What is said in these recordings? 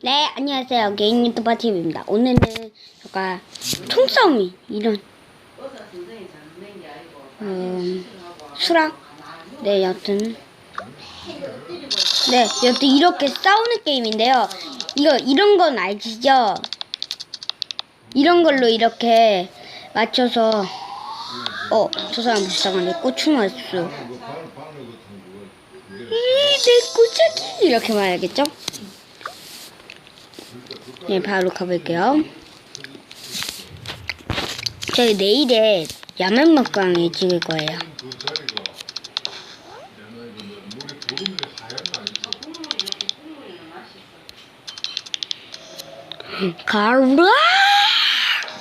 네, 안녕하세요. 개인 유튜버 TV입니다. 오늘은 제가 총싸움이 이런 음, 수락 네, 여튼 네, 여튼 이렇게 싸우는 게임인데요. 이거 이런 건 알지죠? 이런 걸로 이렇게 맞춰서 어, 저 사람 불쌍하네. 고추 맛수. 이내 꼬자기 이렇게 말하겠죠? 네, 바로 가볼게요. 저희 내일에 먹방을 찍을 거예요. 가라!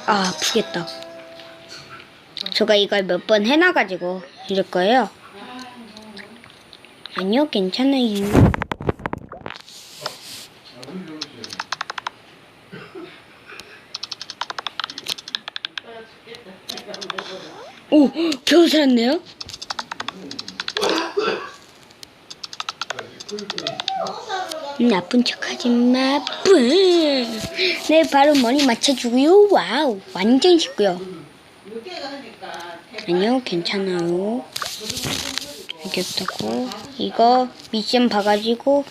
아, 아프겠다. 제가 이걸 몇 번 해놔가지고 이럴 거예요. 아니요, 괜찮아요. 오, 겨우 살았네요. 나쁜 척하지 마, 뿌. 네, 바로 머리 맞춰주고요. 와우, 완전 쉽고요. 아니요, 괜찮아요. 알겠다고. 이거 미션 봐가지고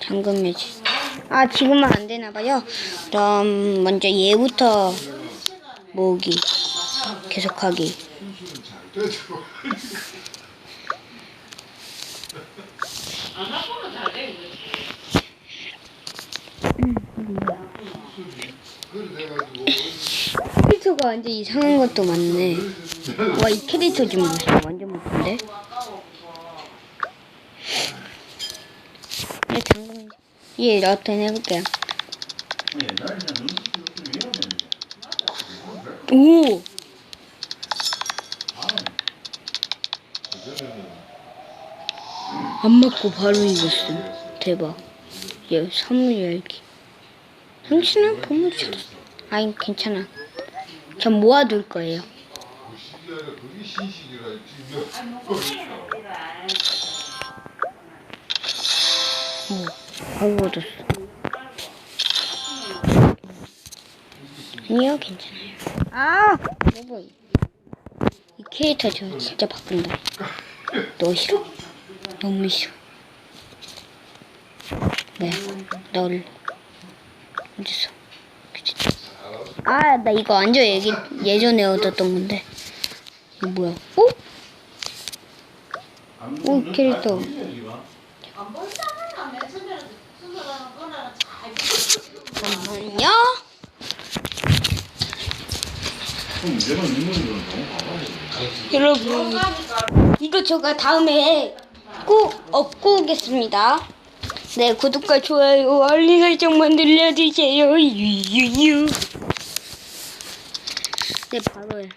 잠금 매지. 아, 지금은 안 되나 봐요. 그럼 먼저 얘부터 모으기. 계속하기. 캐릭터가 완전 이상한 것도 많네. 와, 이 캐릭터 좀 보세요. 완전 못한데? 네, 잠금. 예, 여튼 해볼게요. 오! 안 맞고 바로 이겼어. 대박. 얘 선물 열기. 당신은 보물 찾았어. 아니, 괜찮아. 전 모아둘 거예요. 오, 바로 얻었어. 아니요, 괜찮아요. 아! 여보, 이 캐릭터 저 진짜 바꾼다. 너 싫어? 너무 싫어. 네, 너를 어딨어? 아, 나 이거 완전 얘기, 예전에 얻었던 건데. 이거 뭐야? 오? 오, 캐릭터. 잠깐만요. 여러분, 이거 제가 다음에 꼭 얻고 오겠습니다. 네, 구독과 좋아요, 알림 설정만 눌러주세요. 유유유. 네, 바로요.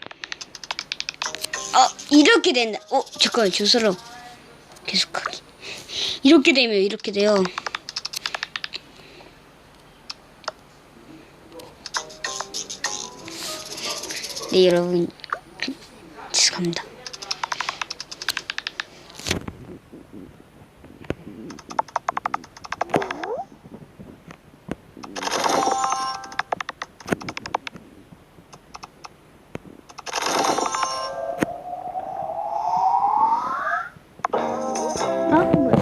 어, 이렇게 된다. 어, 잠깐만, 주소로 계속하기. 이렇게 되면 이렇게 돼요. 네, 여러분. 죄송합니다. 아, 뭐야.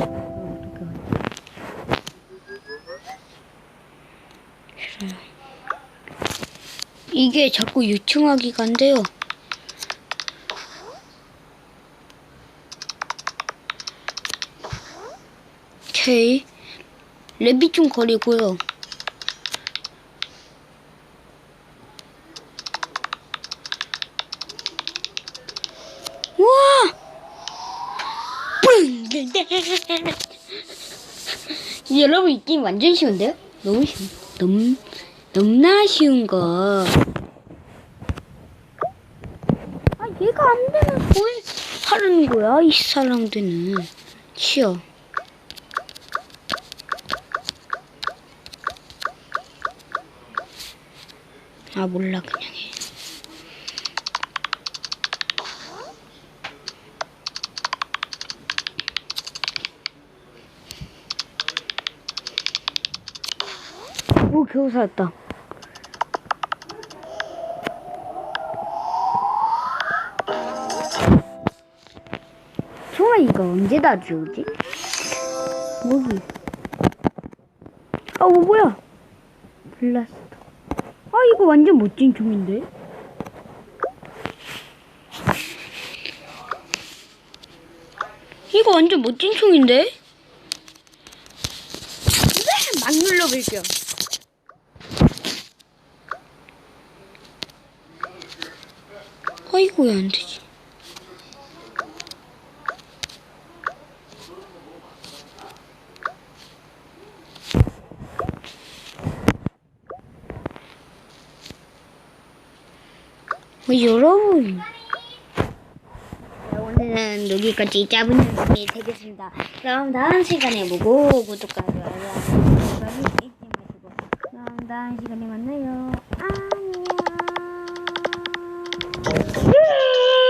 싫어요. 이게 자꾸 유충하기가 안 돼요. 오케이. 랩이 좀 거리고요. 와! 여러분 이 게임 완전 쉬운데요? 너무 쉬운. 너무 너무나 쉬운 거. 아 얘가 안 되면 뭘 하는 거야 이 사람들은. 치여. 아 몰라 그냥 해. 오 살았다. 이거 언제 다 지우지? 뭐기? 아, 어, 뭐야? 블라스터. 아, 이거 완전 멋진 총인데? 이거 완전 멋진 총인데? 네, 막 눌러볼게요. 아이고, 왜 안 되지? 어, 여러분. 네, 오늘은 여기까지 짧은 영상이 되겠습니다. 그럼 다음 시간에 보고 구독과 좋아요 잊지 마시고 그럼 다음 시간에 만나요.